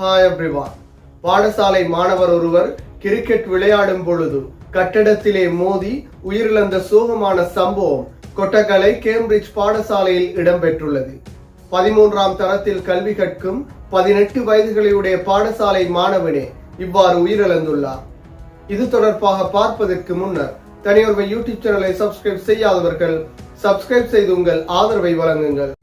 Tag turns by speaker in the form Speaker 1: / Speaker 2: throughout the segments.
Speaker 1: Hi everyone பாடசாலை மாணவர் ஒருவர் கிரிக்கெட் விளையாடும் பொழுது கட்டடத்திலே மோதி உயிரிழந்த சோகமான சம்பவம் கொட்டகலை கேம்பிரிட்ஜ் பாடசாலையில் இடம்பெற்றுள்ளது. பதிமூன்றாம் தரத்தில் கல்வி கற்கும் பதினெட்டு வயதுகளையுடைய பாடசாலை மாணவனே இவ்வாறு உயிரிழந்துள்ளார். இது தொடர்பாக பார்ப்பதற்கு முன்னர் தனியொருவை யூடியூப் சேனலை சப்ஸ்கிரைப் செய்யாதவர்கள் சப்ஸ்கிரைப் செய்து உங்கள் ஆதரவை வழங்குங்கள்.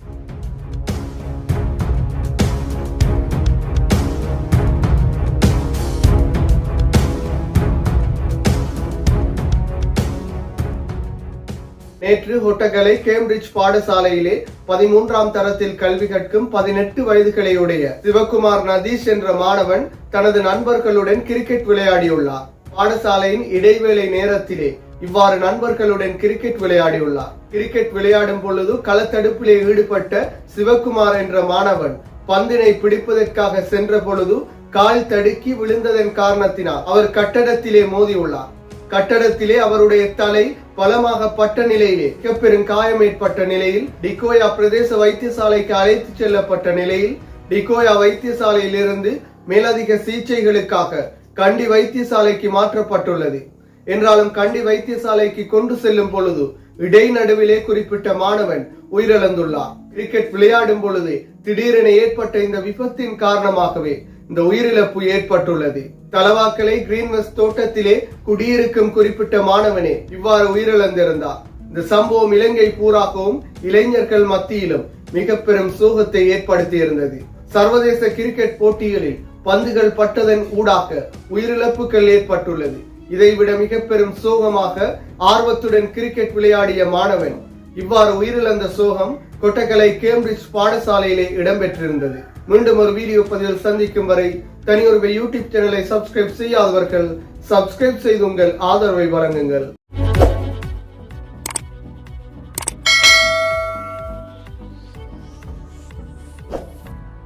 Speaker 1: நேற்று ஹொட்டகலை கேம்பிரிட்ஜ் பாடசாலையிலே பதிமூன்றாம் தரத்தில் கல்வி கற்கும் பதினெட்டு வயதுகளையுடைய சிவகுமார் நதீஷ் என்ற மாணவன் தனது நண்பர்களுடன் கிரிக்கெட் விளையாடியுள்ளார். பாடசாலையின் இடைவேளை நேரத்திலே இவ்வாறு நண்பர்களுடன் கிரிக்கெட் விளையாடியுள்ளார். கிரிக்கெட் விளையாடும் பொழுது களத்தடுப்பிலே ஈடுபட்ட சிவகுமார் என்ற மாணவன் பந்தினை பிடிப்பதற்காக சென்ற பொழுது கால் தடுக்கி விழுந்ததன் காரணத்தினால் அவர் கட்டடத்திலே மோதியுள்ளார். கட்டடத்திலே அவருடைய தலை பலமாக பட்ட நிலையிலே மிகப்பெரும் காயம் ஏற்பட்ட நிலையில் டிகோயா பிரதேச வைத்தியசாலைக்கு அழைத்து செல்லப்பட்ட நிலையில் டிகோயா வைத்தியசாலையில் இருந்து மேலதிக சிகிச்சைகளுக்காக கண்டி வைத்தியசாலைக்கு மாற்றப்பட்டுள்ளது. என்றாலும் கண்டி வைத்தியசாலைக்கு கொண்டு செல்லும் பொழுது இடைநடுவிலே குறிப்பிட்ட மாணவன் உயிரிழந்துள்ளார். கிரிக்கெட் விளையாடும் பொழுது திடீரென ஏற்பட்ட இந்த விபத்தின் காரணமாகவே இந்த உயிரிழப்பு ஏற்பட்டுள்ளது. தலவாக்கலை கிரீன்வெஸ்ட் தோட்டத்திலே குடியிருக்கும் குறிப்பிட்ட மாணவனே இவ்வாறு உயிரிழந்திருந்தார். இந்த சம்பவம் இலங்கை பூராகவும் இளைஞர்கள் மத்தியிலும் மிக பெரும் சோகத்தை ஏற்படுத்தி இருந்தது சர்வதேச கிரிக்கெட் போட்டிகளில் பந்துகள் பட்டதன் ஊடாக உயிரிழப்புகள் ஏற்பட்டுள்ளது. இதைவிட மிக பெரும் சோகமாக ஆர்வத்துடன் கிரிக்கெட் விளையாடிய மாணவன் இவ்வாறு உயிரிழந்த சோகம் கொட்டக்கலை கேம்பிரிட்ஜ் பாடசாலையிலே இடம்பெற்றிருந்தது. மீண்டும் ஒரு வீடியோ பதிவில் சந்திக்கும் வரை தனியொருவை யூடியூப் சேனலை சப்ஸ்கிரைப் செய்யாதவர்கள் சப்ஸ்கிரைப் செய்து உங்கள் ஆதரவை வழங்குங்கள்.